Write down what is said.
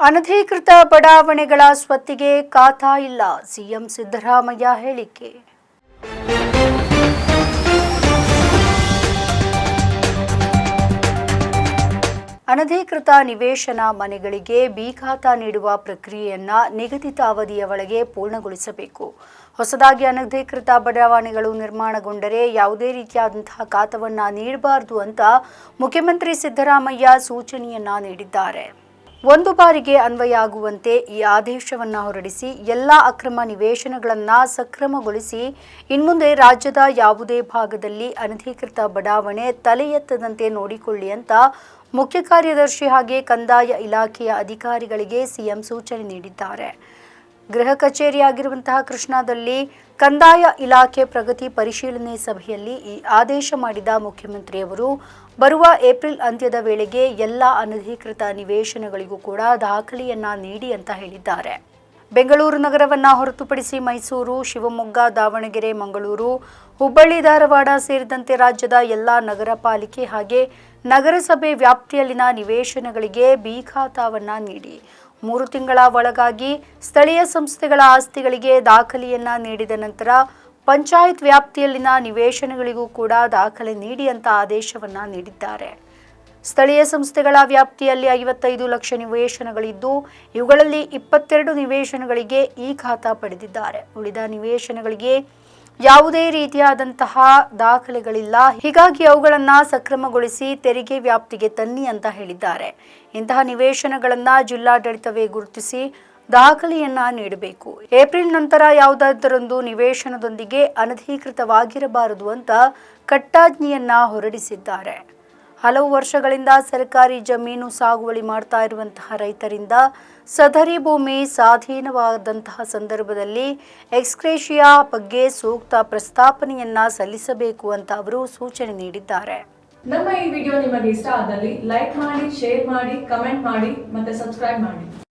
ಅನಧಿಕೃತ ಬಡಾವಣೆಗಳ ಸ್ವತ್ತಿಗೆ ಖಾತಾ ಇಲ್ಲ, ಸಿಎಂ ಸಿದ್ದರಾಮಯ್ಯ ಹೇಳಿಕೆ. ಅನಧಿಕೃತ ನಿವೇಶನ ಮನೆಗಳಿಗೆ ಬಿ ಖಾತಾ ನೀಡುವ ಪ್ರಕ್ರಿಯೆಯನ್ನ ನಿಗದಿತ ಅವಧಿಯ ಒಳಗೆ ಪೂರ್ಣಗೊಳಿಸಬೇಕು. ಹೊಸದಾಗಿ ಅನಧಿಕೃತ ಬಡಾವಣೆಗಳು ನಿರ್ಮಾಣಗೊಂಡರೆ ಯಾವುದೇ ರೀತಿಯಾದಂತಹ ಖಾತವನ್ನು ನೀಡಬಾರದು ಅಂತ ಮುಖ್ಯಮಂತ್ರಿ ಸಿದ್ದರಾಮಯ್ಯ ಸೂಚನೆಯನ್ನ ನೀಡಿದ್ದಾರೆ. ಒಂದು ಬಾರಿಗೆ ಅನ್ವಯ ಆಗುವಂತೆ ಈ ಆದೇಶವನ್ನು ಹೊರಡಿಸಿ ಎಲ್ಲ ಅಕ್ರಮ ನಿವೇಶನಗಳನ್ನು ಸಕ್ರಮಗೊಳಿಸಿ ಇನ್ಮುಂದೆ ರಾಜ್ಯದ ಯಾವುದೇ ಭಾಗದಲ್ಲಿ ಅನಧಿಕೃತ ಬಡಾವಣೆ ತಲೆ ಎತ್ತದಂತೆ ನೋಡಿಕೊಳ್ಳಿ ಅಂತ ಮುಖ್ಯ ಕಾರ್ಯದರ್ಶಿ ಹಾಗೆ ಕಂದಾಯ ಇಲಾಖೆಯ ಅಧಿಕಾರಿಗಳಿಗೆ ಸಿಎಂ ಸೂಚನೆ ನೀಡಿದ್ದಾರೆ. ಗೃಹ ಕಚೇರಿಯಾಗಿರುವಂತಹ ಕೃಷ್ಣಾದಲ್ಲಿ ಕಂದಾಯ ಇಲಾಖೆ ಪ್ರಗತಿ ಪರಿಶೀಲನೆ ಸಭೆಯಲ್ಲಿ ಈ ಆದೇಶ ಮಾಡಿದ ಮುಖ್ಯಮಂತ್ರಿಯವರು, ಬರುವ ಏಪ್ರಿಲ್ ಅಂತ್ಯದ ವೇಳೆಗೆ ಎಲ್ಲ ಅನಧಿಕೃತ ನಿವೇಶನಗಳಿಗೂ ಕೂಡ ದಾಖಲೆಯನ್ನ ನೀಡಿ ಅಂತ ಹೇಳಿದ್ದಾರೆ. ಬೆಂಗಳೂರು ನಗರವನ್ನ ಹೊರತುಪಡಿಸಿ ಮೈಸೂರು, ಶಿವಮೊಗ್ಗ, ದಾವಣಗೆರೆ, ಮಂಗಳೂರು, ಹುಬ್ಬಳ್ಳಿ, ಧಾರವಾಡ ಸೇರಿದಂತೆ ರಾಜ್ಯದ ಎಲ್ಲ ನಗರ ಪಾಲಿಕೆ ಹಾಗೆ ನಗರಸಭೆ ವ್ಯಾಪ್ತಿಯಲ್ಲಿನ ನಿವೇಶನಗಳಿಗೆ ಬಿ ನೀಡಿ. ಮೂರು ತಿಂಗಳ ಒಳಗಾಗಿ ಸ್ಥಳೀಯ ಸಂಸ್ಥೆಗಳ ಆಸ್ತಿಗಳಿಗೆ ದಾಖಲೆಯನ್ನ ನೀಡಿದ ನಂತರ ಪಂಚಾಯತ್ ವ್ಯಾಪ್ತಿಯಲ್ಲಿನ ನಿವೇಶನಗಳಿಗೂ ಕೂಡ ದಾಖಲೆ ನೀಡಿ ಅಂತ ಆದೇಶವನ್ನ ನೀಡಿದ್ದಾರೆ. ಸ್ಥಳೀಯ ಸಂಸ್ಥೆಗಳ ವ್ಯಾಪ್ತಿಯಲ್ಲಿ ಐವತ್ತೈದು ಲಕ್ಷ ನಿವೇಶನಗಳಿದ್ದು, ಇವುಗಳಲ್ಲಿ ಇಪ್ಪತ್ತೆರಡು ನಿವೇಶನಗಳಿಗೆ ಈ ಖಾತಾ ಪಡೆದಿದ್ದಾರೆ. ಉಳಿದ ನಿವೇಶನಗಳಿಗೆ ಯಾವುದೇ ರೀತಿಯಾದಂತಹ ದಾಖಲೆಗಳಿಲ್ಲ. ಹೀಗಾಗಿ ಅವುಗಳನ್ನ ಸಕ್ರಮಗೊಳಿಸಿ ತೆರಿಗೆ ವ್ಯಾಪ್ತಿಗೆ ತನ್ನಿ ಅಂತ ಹೇಳಿದ್ದಾರೆ. ಇಂತಹ ನಿವೇಶನಗಳನ್ನ ಜಿಲ್ಲಾಡಳಿತವೇ ಗುರುತಿಸಿ ದಾಖಲೆಯನ್ನ ನೀಡಬೇಕು. ಏಪ್ರಿಲ್ ನಂತರ ಯಾವುದಾದರೊಂದು ನಿವೇಶನದೊಂದಿಗೆ ಅನಧಿಕೃತವಾಗಿರಬಾರದು ಅಂತ ಕಟ್ಟಾಜ್ಞೆಯನ್ನ ಹೊರಡಿಸಿದ್ದಾರೆ. ಹಲವು ವರ್ಷಗಳಿಂದ ಸರ್ಕಾರಿ ಜಮೀನು ಸಾಗುವಳಿ ಮಾಡ್ತಾ ಇರುವಂತಹ ರೈತರಿಂದ ಸದರಿ ಭೂಮಿ ಸ್ವಾಧೀನವಾದಂತಹ ಸಂದರ್ಭದಲ್ಲಿ ಎಕ್ಸ್ಕ್ರೇಷಿಯಾ ಬಗ್ಗೆ ಸೂಕ್ತ ಪ್ರಸ್ತಾಪನೆಯನ್ನ ಸಲ್ಲಿಸಬೇಕು ಅಂತ ಅವರು ಸೂಚನೆ ನೀಡಿದ್ದಾರೆ. ನಮ್ಮ ಈ ವಿಡಿಯೋ ನಿಮಗೆ ಇಷ್ಟ ಆದಲ್ಲಿ ಲೈಕ್ ಮಾಡಿ, ಶೇರ್ ಮಾಡಿ, ಕಮೆಂಟ್ ಮಾಡಿ ಮತ್ತೆ ಸಬ್ಸ್ಕ್ರೈಬ್ ಮಾಡಿ.